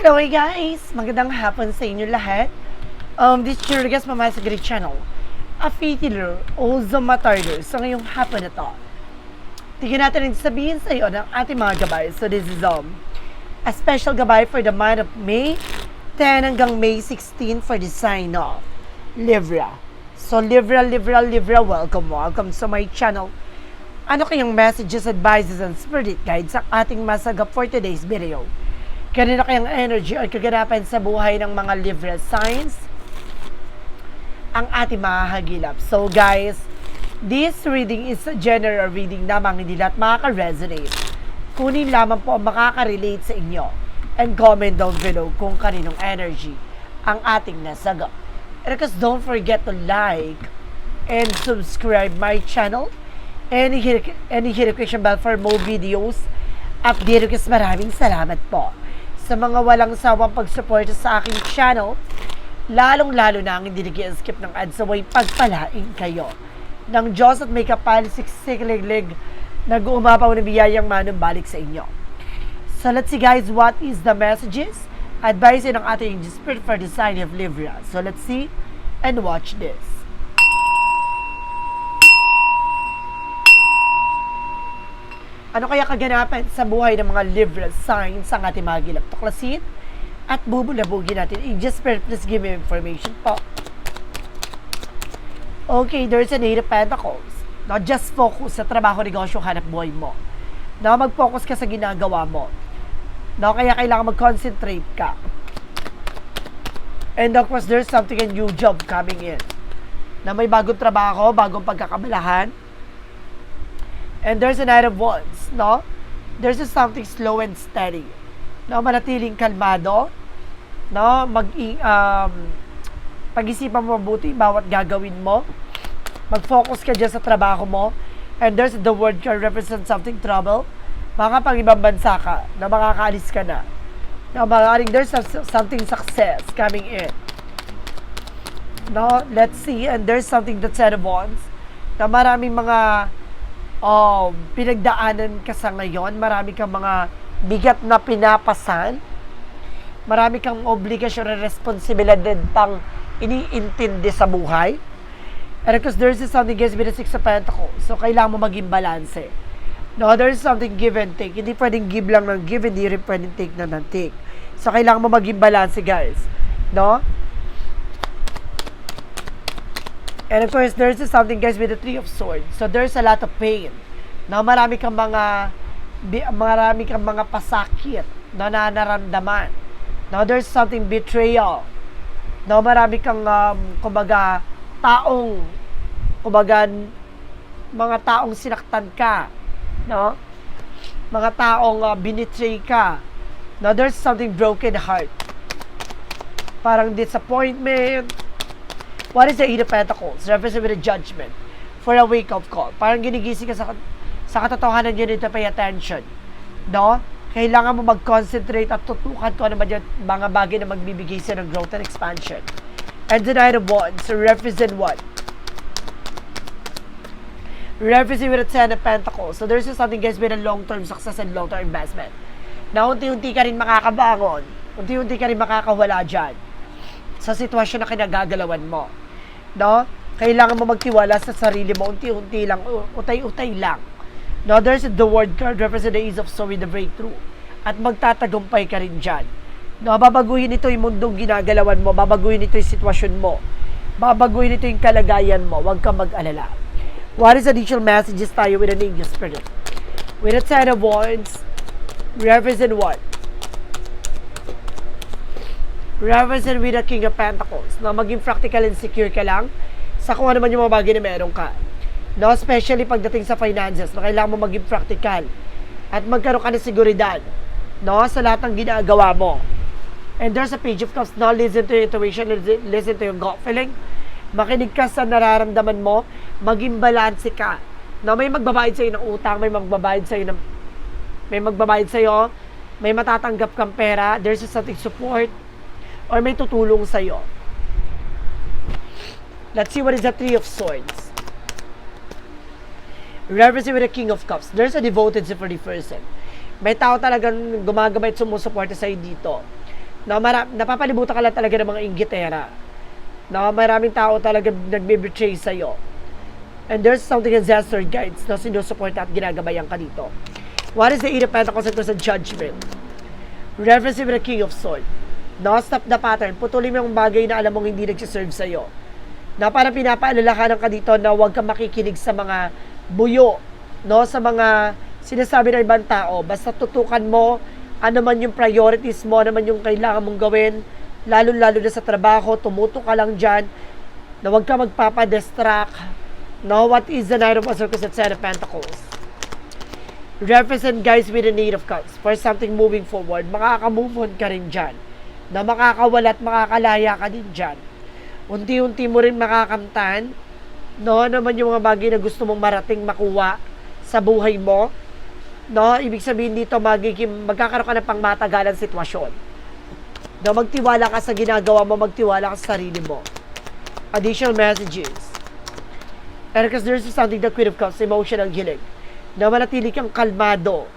Hello guys! Magandang hapon sa inyo lahat. Um, this is your guest Mama sa Great Channel. A fitiller, also matarder sa ngayong hapon na to. Tingnan natin ang sabihin sa iyo ng ating mga gabay. So this is um, a special gabay for the month of May 10 hanggang May 16 for the sign of Libra. So Libra, Libra, Libra, welcome, welcome sa my channel. Ano kayang messages, advices, and spirit guides ang ating masagap for today's video? Kanina kayang energy o kaganapan sa buhay ng mga Libra signs ang ating mahahagilap. So guys, this reading is a general reading lamang hindi lahat makaka-resonate. Kunin lamang po ang makaka-relate sa inyo and comment down below kung kaninong energy ang ating nasagap. And because don't forget to like and subscribe my channel and hit, and hit the question bell for more videos update request maraming salamat po sa mga walang sawang pagsuporta sa aking channel lalong-lalo na ang hindi nag-skip ng ads away pagpalain kayo ng Diyos at may kapal siksik-liglig nag-uumapaw na biyayang manumbalik sa inyo. So let's see guys, what is the messages? Advice ng ating spirit for the sign of Libra. So let's see and watch this. Ano kaya kaganapan sa buhay ng mga Libra signs ang ating mga gilap? At bubulabugin natin. Eh, just please give me information po. Okay, there's an Eight of Pentacles. No, just focus sa trabaho, negosyo, hanap buhay mo. No, mag-focus ka sa ginagawa mo. No, kaya kailangan mag-concentrate ka. And of course, there's something a new job coming in. Na may bagong trabaho, bagong pagkakabalahan. And there's a Knight of Wands, no? There's just something slow and steady. No, manatiling kalmado. No, mag um, pag-isipan mo mabuti bawat gagawin mo. Mag-focus ka dyan sa trabaho mo. And there's the word can represent something trouble. Mga pang ibang bansa ka, na makakaalis ka na. Na maaaring there's some- something success coming in. No, let's see. And there's something that said of wands. Na maraming mga um, pinagdaanan ka sa ngayon, marami kang mga bigat na pinapasan, marami kang obligasyon at responsibilidad pang iniintindi sa buhay. And because there's something gives me the Six of Pentacles. So, kailangan mo maging balance. No, there's something give and take. Hindi pwedeng give lang ng give, hindi rin pwedeng take na ng take. So, kailangan mo maging balance, guys. No? And of course, there's something guys with the Three of Swords. So there's a lot of pain. Na marami kang mga marami kang mga pasakit na nanaramdaman. Now there's something betrayal. No, marami kang um, kumbaga taong kumbaga mga taong sinaktan ka, no? Mga taong uh, binitray ka. Now there's something broken heart. Parang disappointment, What is the Eight of Pentacles? Represent with a judgment for a wake-up call. Parang ginigising ka sa, sa katotohanan yun to pay attention. No? Kailangan mo mag-concentrate at tutukan ko naman yung mga bagay na magbibigay sa ng growth and expansion. And the Nine of Wands, represent what? Represent with a Ten of Pentacles. So there's something guys with a long-term success and long-term investment. Na unti-unti ka rin makakabangon. Unti-unti ka rin makakawala dyan sa sitwasyon na kinagagalawan mo. No? Kailangan mo magtiwala sa sarili mo, unti-unti lang, utay-utay lang. No, there's the word card represent the ease of soul with the breakthrough. At magtatagumpay ka rin dyan. No, babaguhin ito yung mundong ginagalawan mo, babaguhin ito yung sitwasyon mo, babaguhin ito yung kalagayan mo, huwag kang mag-alala. What is additional messages tayo with an angel spirit? With a ten of wands, represent what? Represent with the King of Pentacles, na maging practical and secure ka lang sa kung ano man yung mga bagay na meron ka. No, especially pagdating sa finances, na kailangan mo maging practical at magkaroon ka ng seguridad no, sa lahat ng ginagawa mo. And there's a page of cups, no, listen to your intuition, listen, to your gut feeling. Makinig ka sa nararamdaman mo, maging balanse ka. No, may magbabayad sa'yo ng utang, may magbabayad sa'yo ng may magbabayad sa'yo, may matatanggap kang pera, there's something support, or may tutulong sa'yo. Let's see what is the Three of Swords. Reversing with the King of Cups. There's a devoted for the person. May tao talagang gumagabay at sumusuporta sa'yo dito. No, mara- napapalibutan ka lang talaga ng mga inggitera. No, maraming tao talaga nagbe-betray sa'yo. And there's something as Zester guides na sinusuporta at ginagabayan ka dito. What is the Eight of Pentacles sa Judgment? Reference with the King of Swords. No, stop the pattern. Putulin mo yung bagay na alam mong hindi nagsiserve sa'yo. Na parang pinapaalalahanan ka dito na huwag ka makikinig sa mga buyo, no, sa mga sinasabi ng ibang tao. Basta tutukan mo ano man yung priorities mo, ano man yung kailangan mong gawin, lalo-lalo na sa trabaho, tumuto ka lang dyan, na huwag ka magpapadistract. No, what is the Knight of Circles at Seven of Pentacles? Represent guys with the Eight of Cups for something moving forward. Makaka-move on ka rin dyan. Na makakawala at makakalaya ka din dyan. Unti-unti mo rin makakamtan. No, ano man yung mga bagay na gusto mong marating makuha sa buhay mo. No, ibig sabihin dito magiging magkakaroon ka ng pangmatagalan sitwasyon. No, magtiwala ka sa ginagawa mo, magtiwala ka sa sarili mo. Additional messages. And because there's something the Queen of Cups, emotional healing. Na manatili kang kalmado.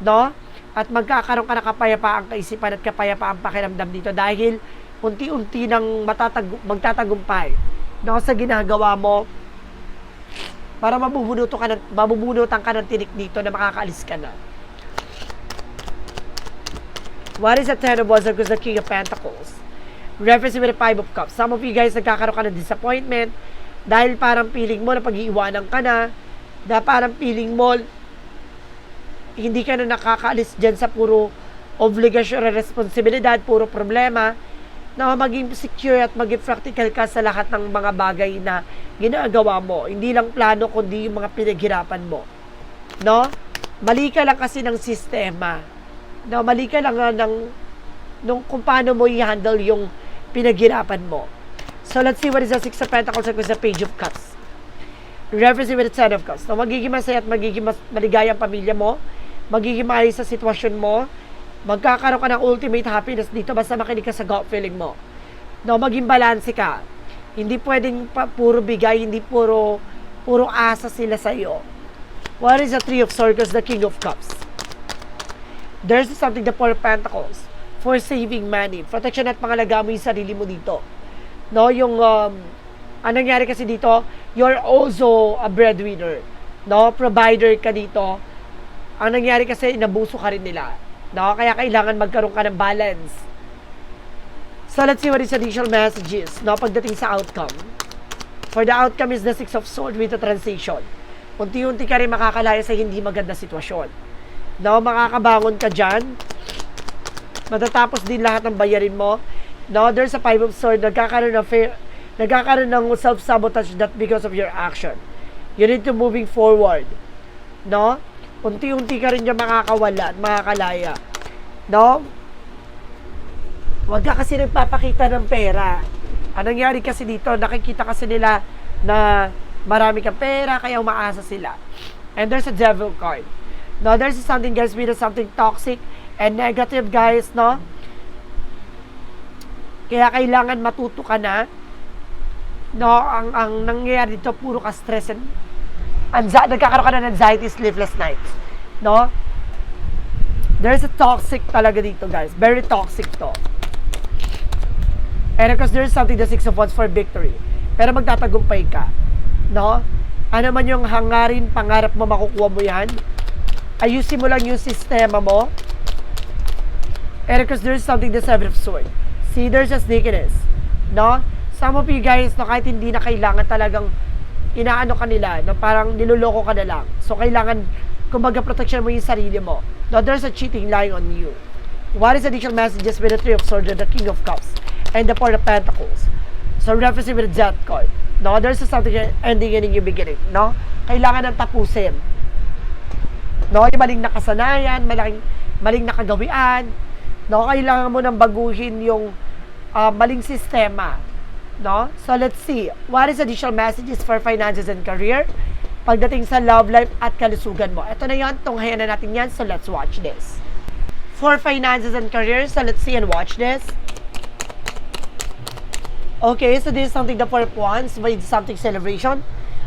No? At magkakaroon ka ng kapayapaang kaisipan at kapayapaang pakiramdam dito dahil unti-unti nang matatag magtatagumpay no, sa ginagawa mo para mabubunutan ka ng, mabubunutan ka ng tinik dito na makakaalis ka na. What is the Ten of Wands because the King of Pentacles? Reference with the Five of Cups. Some of you guys nagkakaroon ka ng disappointment dahil parang feeling mo na pag-iiwanan ka na, na parang feeling mo hindi ka na nakakaalis dyan sa puro obligasyon at responsibilidad, puro problema, na maging secure at maging practical ka sa lahat ng mga bagay na ginagawa mo. Hindi lang plano, kundi yung mga pinaghirapan mo. No? Mali ka lang kasi ng sistema. No? Mali ka lang nga ng nung kung paano mo i-handle yung pinaghirapan mo. So, let's see what is the Six of Pentacles and the Page of Cups. Referencing with the Ten of Cups. No, magiging masaya at magiging mas maligaya ang pamilya mo. Magiging maayos sa sitwasyon mo. Magkakaroon ka ng ultimate happiness dito basta makinig ka sa gut feeling mo. No, maging balanse ka. Hindi pwedeng pa, puro bigay, hindi puro puro asa sila sa iyo. What is the Three of Swords, the King of Cups? There's something the Four of Pentacles for saving money. Protection at pangalaga mo yung sarili mo dito. No, yung um, anong nangyari kasi dito, you're also a breadwinner. No, provider ka dito. Ang nangyari kasi inabuso ka rin nila. No, kaya kailangan magkaroon ka ng balance. So let's see what is additional messages no pagdating sa outcome. For the outcome is the Six of Swords with the transition. Unti-unti ka rin makakalaya sa hindi maganda sitwasyon. No, makakabangon ka dyan. Matatapos din lahat ng bayarin mo. No, there's a Five of Swords. Nagkakaroon ng fair, nagkakaroon ng self-sabotage that because of your action. You need to moving forward. No? Unti-unti ka rin dyan makakawala at makakalaya. No? Huwag ka kasi nagpapakita ng pera. Anong nangyari kasi dito, nakikita kasi nila na marami kang pera, kaya umaasa sila. And there's a devil card. No, there's something guys with something toxic and negative guys, no? Kaya kailangan matuto ka na. No, ang ang nangyayari dito puro ka stress and anxiety, nagkakaroon ka na ng anxiety, sleepless nights. No? There's a toxic talaga dito, guys. Very toxic to. And of course, there's something the Six of Wands for victory. Pero magtatagumpay ka. No? Ano man yung hangarin, pangarap mo, makukuha mo yan. Ayusin mo lang yung sistema mo. And of course, there's something the Seven of Swords. See, there's a sneakiness. No? Some of you guys, no, kahit hindi na kailangan talagang inaano ka nila, no, parang niloloko ka na lang. So, kailangan, kumbaga, protection mo yung sarili mo. No, there's a cheating lying on you. What is additional messages with the Three of Swords and the King of Cups and the Four of Pentacles? So, referencing with the Death card. No, there's something ending and new beginning. No? Kailangan ng tapusin. No, yung maling nakasanayan, maling, maling nakagawian. No, kailangan mo nang baguhin yung uh, maling sistema. No? So, let's see. What is additional messages for finances and career? Pagdating sa love life at kalusugan mo. Ito na yan. Tunghayan na natin yan. So, let's watch this. For finances and career, so let's see and watch this. Okay, so this is something the four of wands with something celebration.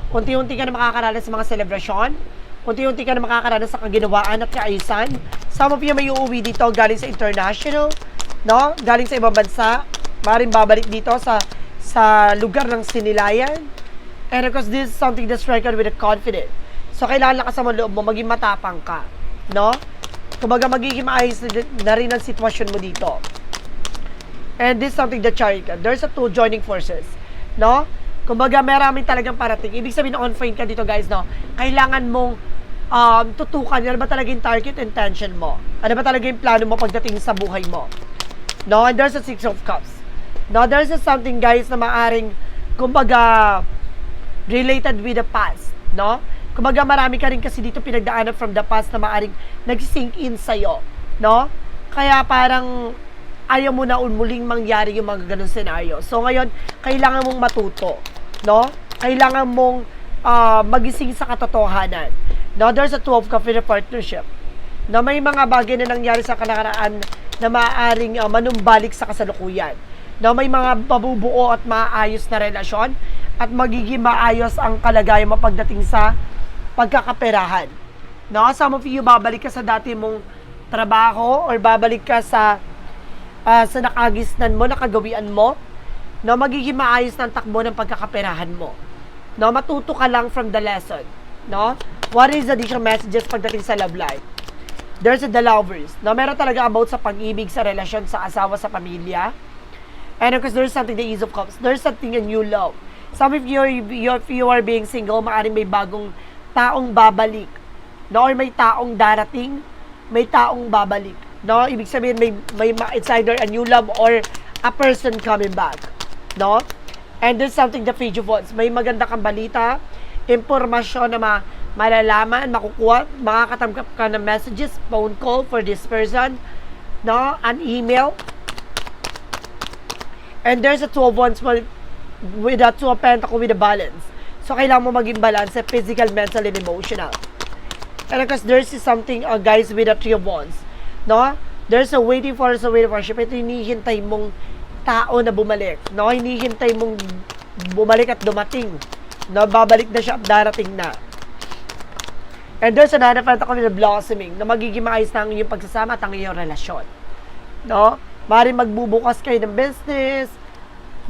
Unti-unti ka na makakaranas sa mga celebration. Unti-unti ka na makakaranas sa kaginawaan at kaayusan. Some of you may uuwi dito galing sa international. no? Galing sa ibang bansa, maaaring babalik dito sa sa lugar ng sinilayan. And of course, this is something that's record with a confidence. So, kailangan lakas mo loob mo, maging matapang ka, no? Kumbaga, magiging maayos na rin ang sitwasyon mo dito. And this is something that chariot ka. There's a two joining forces, no? Kumbaga, marami talagang parating. Ibig sabihin, on point ka dito, guys, no? Kailangan mong um, tutukan. Ano ba talaga yung target intention mo? Ano ba talaga yung plano mo pagdating sa buhay mo? No? And there's a Six of Cups. No? There's a something, guys, na maaring, kumbaga, related with the past. No? Kumbaga, marami ka rin kasi dito pinagdaanan from the past na maaring nag-sink in sa'yo. No? Kaya parang ayaw mo na muling mangyari yung mga ganun senaryo. So ngayon, kailangan mong matuto, no? Kailangan mong ah, magising sa katotohanan. No, there's a 12 ka in partnership. No, may mga bagay na nangyari sa kanakaraan na maaaring ah, manumbalik sa kasalukuyan. No, may mga mabubuo at maayos na relasyon at magiging maayos ang kalagayan mo pagdating sa pagkakaperahan. No, some of you babalik ka sa dati mong trabaho or babalik ka sa ah, sa nakagisnan mo, nakagawian mo, no, magiging maayos ng takbo ng pagkakaperahan mo. No, matuto ka lang from the lesson. No? What is the additional messages pagdating sa love life? There's the lovers. No, meron talaga about sa pag-ibig, sa relasyon, sa asawa, sa pamilya. And of course, there's something, the ease of cups. There's something a new love. Some of you, you, if you are being single, maaaring may bagong taong babalik. No, or may taong darating, may taong babalik. No, ibig sabihin may may ma- it's either a new love or a person coming back. No? And there's something the page of wands. May maganda kang balita, impormasyon na ma malalaman, makukuha, makakatanggap ka ng messages, phone call for this person, no? An email. And there's a two of wands with, a two of pentacle with a balance. So, kailangan mo maging balance physical, mental, and emotional. And of course, there's something, uh, guys, with a three of wands. No? There's a waiting for, a waiting for. Siyempre, ito hinihintay mong tao na bumalik. No? Hinihintay mong bumalik at dumating. No? Babalik na siya at darating na. And there's another pentacle with a blossoming na magiging maayos na ang iyong pagsasama at ang iyong relasyon. No? Mari magbubukas kayo ng business.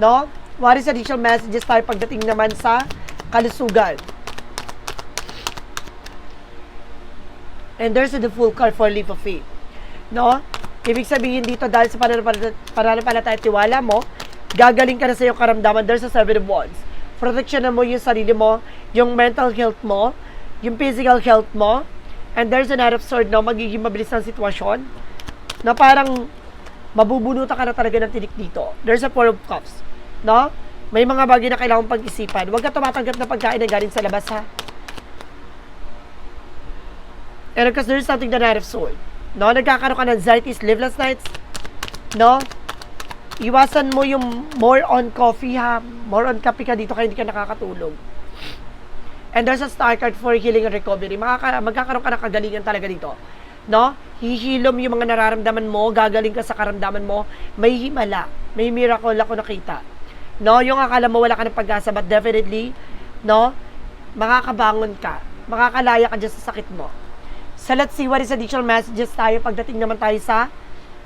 No? Mari sa additional messages tayo pagdating naman sa kalusugan. And there's the full card for leap of faith. No? Ibig sabihin dito dahil sa pananampalataya at tiwala mo, gagaling ka na sa iyong karamdaman. There's a seven of wands. Proteksyonan mo yung sarili mo, yung mental health mo, yung physical health mo, and there's an of sword no, magiging mabilis ang sitwasyon na parang mabubunutan ka na talaga ng tinik dito. There's a four of cups. No? May mga bagay na kailangan pag-isipan. Huwag ka tumatanggap na pagkain na galing sa labas, ha? And because there's something the Knight of Sword. No? Nagkakaroon ka ng anxiety, sleepless nights. No? Iwasan mo yung more on coffee, ha? More on kape ka dito kaya hindi ka nakakatulog. And there's a star card for healing and recovery. Makaka, magkakaroon ka ng kagalingan talaga dito. No? Hihilom yung mga nararamdaman mo, gagaling ka sa karamdaman mo, may himala, may miracle ako nakita. No? Yung akala mo wala ka ng pag-asa, but definitely, no? Makakabangon ka. Makakalaya ka dyan sa sakit mo. So let's see what is additional messages tayo pagdating naman tayo sa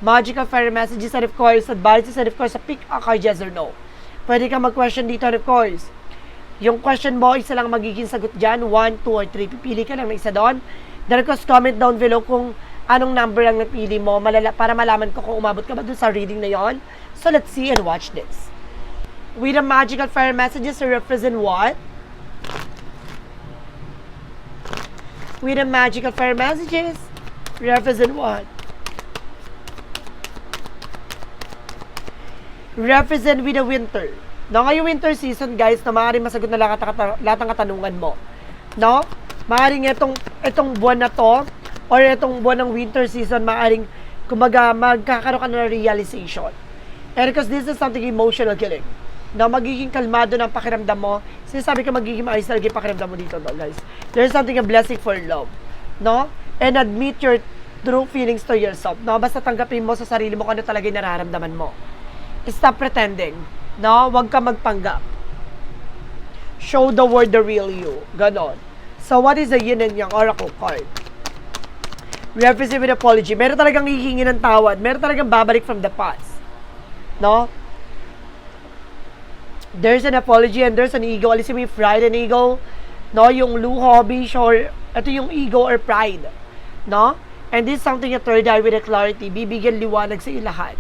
magical fairy messages and of course advices and of course a pick a card yes or no. Pwede ka mag-question dito and of course yung question mo, isa lang magiging sagot dyan, 1, 2, or 3. Pipili ka lang ng isa doon. Then, of course, comment down below kung anong number ang napili mo malala, para malaman ko kung umabot ka ba dun sa reading na yon. So, let's see and watch this. With the magical fire messages to represent what? With the magical fire messages, represent what? represent with the winter. No, ngayong winter season, guys, na maaaring masagot na lahat, lahat ng katanungan mo. No? Maaaring itong, itong buwan na to, or itong buwan ng winter season, maaaring, kumaga, magkakaroon ka ng realization. And because this is something emotional killing. No, magiging kalmado ng pakiramdam mo. Sinasabi ko magiging maayos talaga yung pakiramdam mo dito, no, guys. There's something a blessing for love. No? And admit your true feelings to yourself. No? Basta tanggapin mo sa sarili mo kung ano talaga yung nararamdaman mo. Stop pretending. No? Huwag ka magpanggap. Show the world the real you. Ganon. So, what is the yin and yang oracle card? represent with apology. Meron talagang hihingi ng tawad. Meron talagang babalik from the past. No? There's an apology and there's an ego. Alisin mo yung pride and ego. No? Yung low hobby, or ito yung ego or pride. No? And this is something a third eye with a clarity. Bibigyan liwanag sa iyo lahat.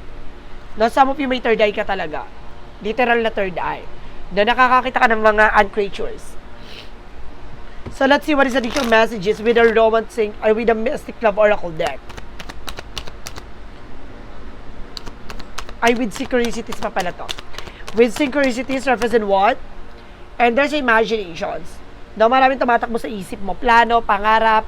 No? Some of you may third eye ka talaga. Literal na third eye. Na nakakakita ka ng mga uncreatures. So let's see what is additional messages with the romancing or with the mystic love oracle deck. Ay, with synchronicities pa pala to. With synchronicities represent what? And there's imaginations. No, maraming tumatakbo sa isip mo. Plano, pangarap.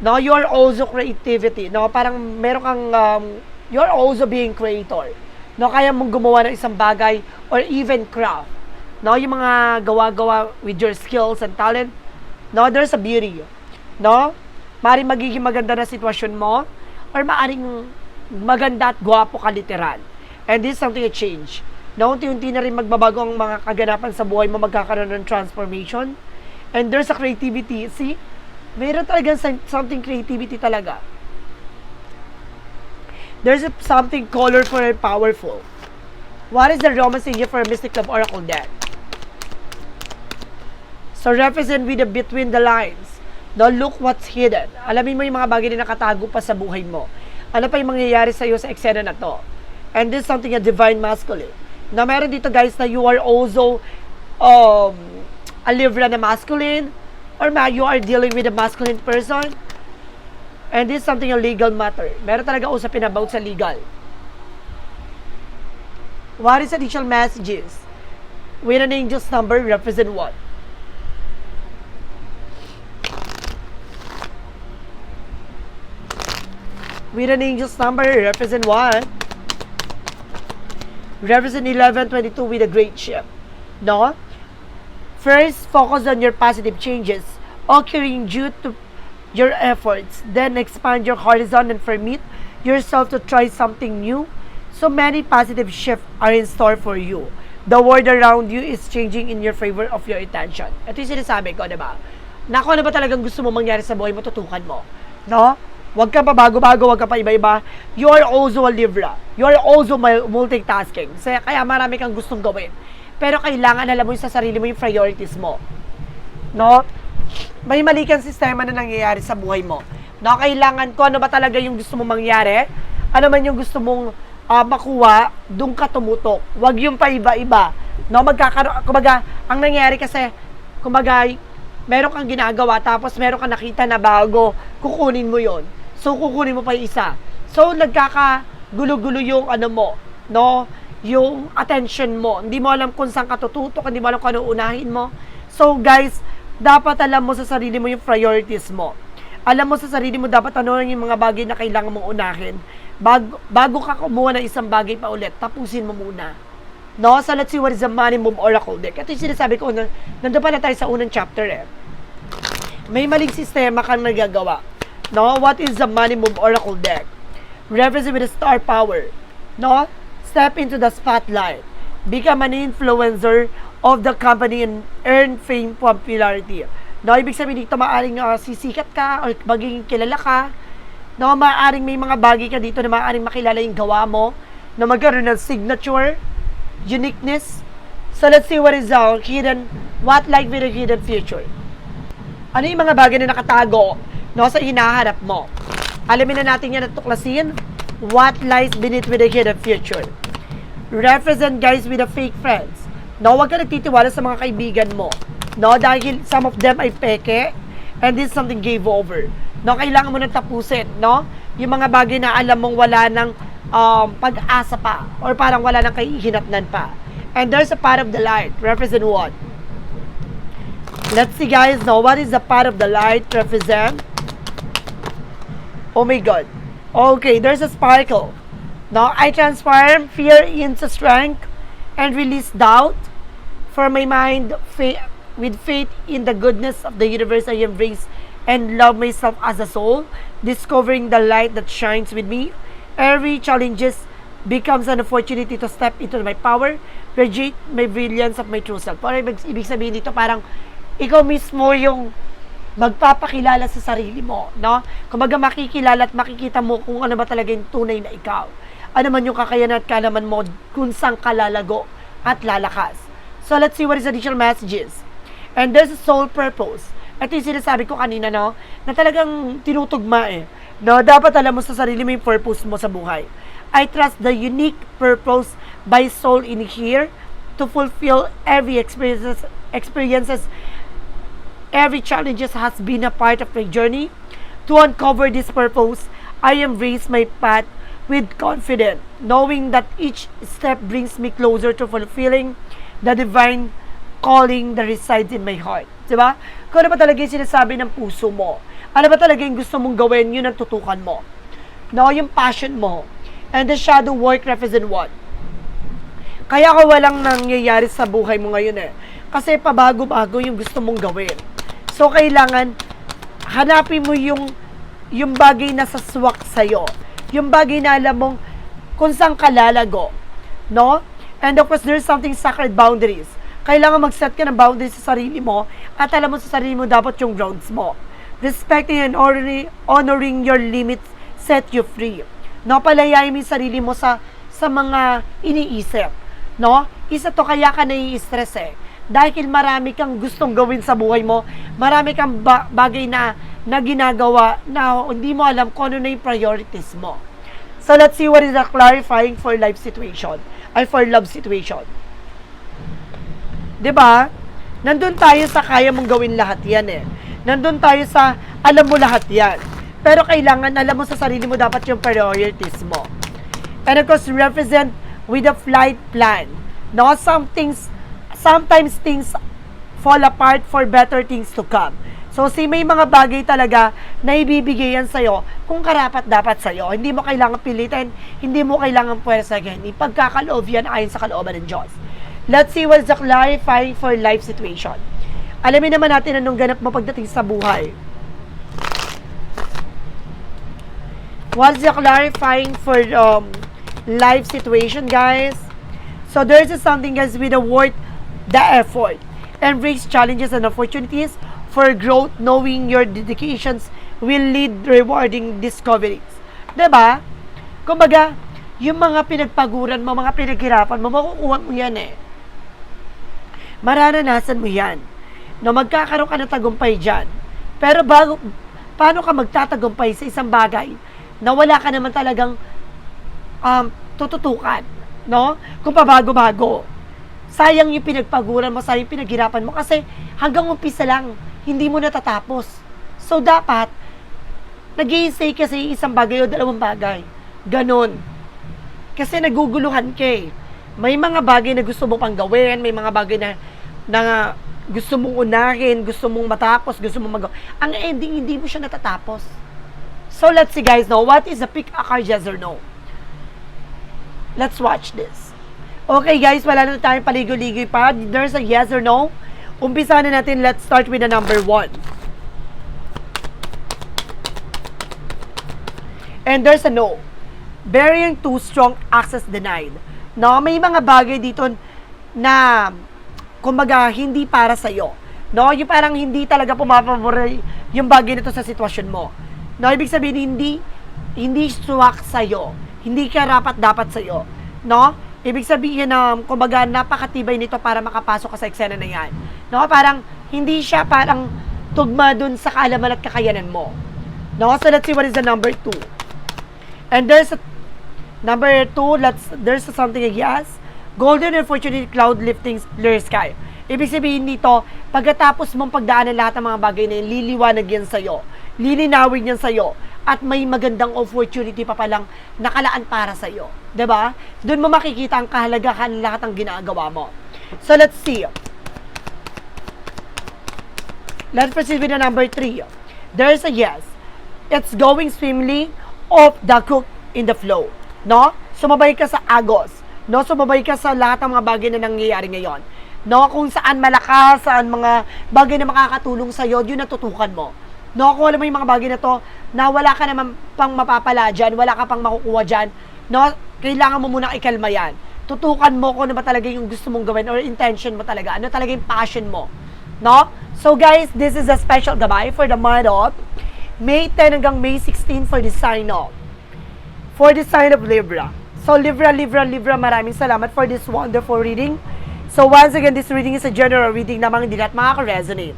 No, you are also creativity. No, parang meron kang, um, you are also being creator. No, kaya mong gumawa ng isang bagay or even craft. No, yung mga gawa-gawa with your skills and talent. No, there's a beauty. No? Maaaring magiging maganda na sitwasyon mo or maaaring maganda at gwapo ka literal. And this is something a change. Na unti-unti na rin magbabago ang mga kaganapan sa buhay mo, magkakaroon ng transformation. And there's a creativity. See? Meron talagang some- something creativity talaga. There's a, something colorful and powerful. What is the romance in you for a Mystic Love Oracle deck? So represent with the between the lines. Now look what's hidden. Alamin mo yung mga bagay na nakatago pa sa buhay mo. Ano pa yung mangyayari sa iyo sa eksena na to? And this is something a divine masculine. Na meron dito guys na you are also um, a Libra na masculine or ma you are dealing with a masculine person. And this is something a legal matter. Meron talaga usapin about sa legal. What is additional messages? With an angel's number represent what? with an angel's number represent what? Represent 1122 with a great ship. No? First, focus on your positive changes occurring due to your efforts. Then expand your horizon and permit yourself to try something new. So many positive shifts are in store for you. The world around you is changing in your favor of your attention. Ito yung sinasabi ko, di ba? Na kung ano ba talagang gusto mo mangyari sa buhay mo, tutukan mo. No? Huwag ka pa bago-bago, huwag ka pa iba-iba. You are also a Libra. You are also mul- multitasking. Kaya, marami kang gustong gawin. Pero kailangan alam mo sa sarili mo yung priorities mo. No? May mali kang sistema na nangyayari sa buhay mo. No? Kailangan ko ano ba talaga yung gusto mong mangyari. Ano man yung gusto mong ah, makuha, doon ka tumutok. Huwag yung paiba-iba. No? Magkakaroon, kumbaga, ang nangyayari kasi, kumbaga, meron kang ginagawa tapos meron kang nakita na bago, kukunin mo yon So, kukunin mo pa yung isa. So, nagkakagulo-gulo yung ano mo, no? Yung attention mo. Hindi mo alam kung saan ka tututok, hindi mo alam kung ano unahin mo. So, guys, dapat alam mo sa sarili mo yung priorities mo. Alam mo sa sarili mo dapat ano yung mga bagay na kailangan mong unahin. Bago, bago ka kumuha ng isang bagay pa ulit, tapusin mo muna. No? So, let's see what is the money move oracle deck. Ito yung sinasabi ko, na, nandun pa na tayo sa unang chapter eh. May maling sistema kang nagagawa. No? What is the money move oracle deck? Represent with star power. No? Step into the spotlight. Become an influencer of the company and earn fame popularity. No, ibig sabihin dito maaring uh, sisikat ka or magiging kilala ka. No, maaring may mga bagay ka dito na maaring makilala yung gawa mo na magkaroon ng signature, uniqueness. So let's see what is our hidden, what like with a hidden future. Ano yung mga bagay na nakatago no, sa hinaharap mo? Alamin na natin yan at tuklasin. What lies beneath with the hidden future? Represent guys with the fake friends. No, huwag ka nagtitiwala sa mga kaibigan mo. No, dahil some of them ay peke and this is something gave over. No, kailangan mo nang tapusin, no? Yung mga bagay na alam mong wala ng um, pag-asa pa or parang wala nang kahihinatnan pa. And there's a part of the light. Represent what? Let's see guys, now what is the part of the light represent? Oh my god. Okay, there's a sparkle. Now I transform fear into strength and release doubt. For my mind, fa- with faith in the goodness of the universe, I embrace and love myself as a soul, discovering the light that shines with me. Every challenges becomes an opportunity to step into my power, radiate my brilliance of my true self. Para ibig, ibig sabihin dito, parang ikaw mismo yung magpapakilala sa sarili mo, no? Kumbaga makikilala at makikita mo kung ano ba talaga yung tunay na ikaw. Ano man yung kakayanan at kalaman mo kung saan ka lalago at lalakas. So let's see what is additional messages. And there's a soul purpose. Ito yung sinasabi ko kanina, no? Na talagang tinutugma eh. No, dapat alam mo sa sarili mo yung purpose mo sa buhay. I trust the unique purpose by soul in here to fulfill every experiences experiences every challenges has been a part of my journey. To uncover this purpose, I embrace my path with confidence, knowing that each step brings me closer to fulfilling the divine calling that resides in my heart. Diba? Kung ano ba talaga yung sinasabi ng puso mo? Ano ba talaga yung gusto mong gawin, yun ang tutukan mo. No, yung passion mo. And the shadow work represent what? Kaya ka walang nangyayari sa buhay mo ngayon eh. Kasi pabago-bago yung gusto mong gawin. So, kailangan hanapin mo yung yung bagay na saswak sa'yo. Yung bagay na alam mong kung saan ka lalago. No? And of course, there's something sacred boundaries. Kailangan mag-set ka ng boundaries sa sarili mo at alam mo sa sarili mo dapat yung grounds mo. Respecting and honoring, your limits set you free. No, palayain mo yung sarili mo sa sa mga iniisip. No? Isa to kaya ka nai-stress eh. Dahil marami kang gustong gawin sa buhay mo, marami kang ba- bagay na, na ginagawa na hindi mo alam kung ano na yung priorities mo. So let's see what is the clarifying for life situation, ay for love situation. 'Di ba? Nandun tayo sa kaya mong gawin lahat 'yan eh. Nandun tayo sa alam mo lahat 'yan. Pero kailangan alam mo sa sarili mo dapat yung priorities mo. And of course, represent with a flight plan. No, some things, sometimes things fall apart for better things to come. So, si may mga bagay talaga na ibibigay yan sa'yo kung karapat dapat sa'yo. Hindi mo kailangan pilitin, hindi mo kailangan puwersahin. Ipagkakaloob yan ayon sa kalooban ng Diyos. Let's see what's the clarifying for life situation. Alamin naman natin anong ganap mo pagdating sa buhay. What's the clarifying for um, life situation, guys? So there's something guys with the word the effort. Embrace challenges and opportunities for growth knowing your dedications will lead rewarding discoveries. 'Di ba? Kumbaga, yung mga pinagpaguran mo, mga pinaghirapan mo, makukuha mo yan eh. Mararanasan mo yan. No, magkakaroon ka ng tagumpay dyan. Pero bago, paano ka magtatagumpay sa isang bagay na wala ka naman talagang um, tututukan, no? Kung pabago-bago. Sayang yung pinagpaguran mo, sayang yung pinaghirapan mo kasi hanggang umpisa lang, hindi mo natatapos. So, dapat, nag stay kasi isang bagay o dalawang bagay. Ganon. Kasi naguguluhan ka eh. May mga bagay na gusto mo pang gawin, may mga bagay na, na gusto mong unahin, gusto mong matapos, gusto mong magawa. Ang ending, hindi mo siya natatapos. So, let's see guys, no? What is a pick a card, yes or no? Let's watch this. Okay guys, wala na tayong paligoy-ligoy pa. There's a yes or no. Umpisa na natin. Let's start with the number one. And there's a no. Bearing too strong access denied. No, may mga bagay dito na kumbaga hindi para sa iyo. No, yung parang hindi talaga pumapabor yung bagay nito sa sitwasyon mo. No, ibig sabihin hindi hindi swak sa iyo. Hindi ka rapat dapat sa iyo. No? Ibig sabihin na kumbaga napakatibay nito para makapasok ka sa eksena na 'yan. No, parang hindi siya parang tugma dun sa kaalaman at kakayanan mo. No, so let's see what is the number two. And there's a Number two, let's, there's something like yes. Golden opportunity cloud lifting clear sky. Ibig sabihin nito, pagkatapos mong pagdaanan lahat ng mga bagay na yun, liliwanag yan sa'yo. Lilinawin yan sa'yo. At may magandang opportunity pa palang nakalaan para sa'yo. 'Di ba? Doon mo makikita ang kahalagahan ng lahat ng ginagawa mo. So let's see. Let's proceed with the number three. There's a yes. It's going swimmingly off the cook in the flow. No? Sumabay ka sa agos. No? Sumabay ka sa lahat ng mga bagay na nangyayari ngayon. No? Kung saan malakas, saan mga bagay na makakatulong sa iyo, yun natutukan mo. No? Kung alam mo yung mga bagay na to, na wala ka naman pang mapapala dyan, wala ka pang makukuha dyan, no? Kailangan mo munang ikalma yan. Tutukan mo kung ano ba talaga yung gusto mong gawin or intention mo talaga. Ano talaga yung passion mo. No? So guys, this is a special gabay for the month of May 10 hanggang May 16 for the sign of for the sign of Libra. So Libra, Libra, Libra, maraming salamat for this wonderful reading. So once again, this reading is a general reading lamang hindi lahat makaka-resonate.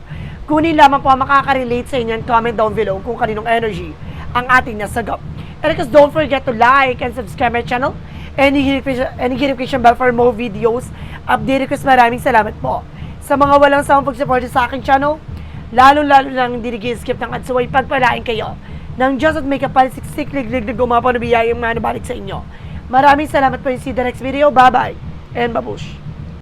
Kunin lamang po ang makaka-relate sa inyo and comment down below kung kaninong energy ang ating nasagap. And of course, don't forget to like and subscribe my channel and notification bell for more videos. Update request, maraming salamat po. Sa mga walang sawang pag-support sa aking channel, lalo-lalo lang hindi nag-skip ng ads, so pagpalain kayo ng Diyos at may kapalsiksik, liglig na gumapo na biyayang manabalik sa inyo. Maraming salamat po see the next video. Bye-bye and babush.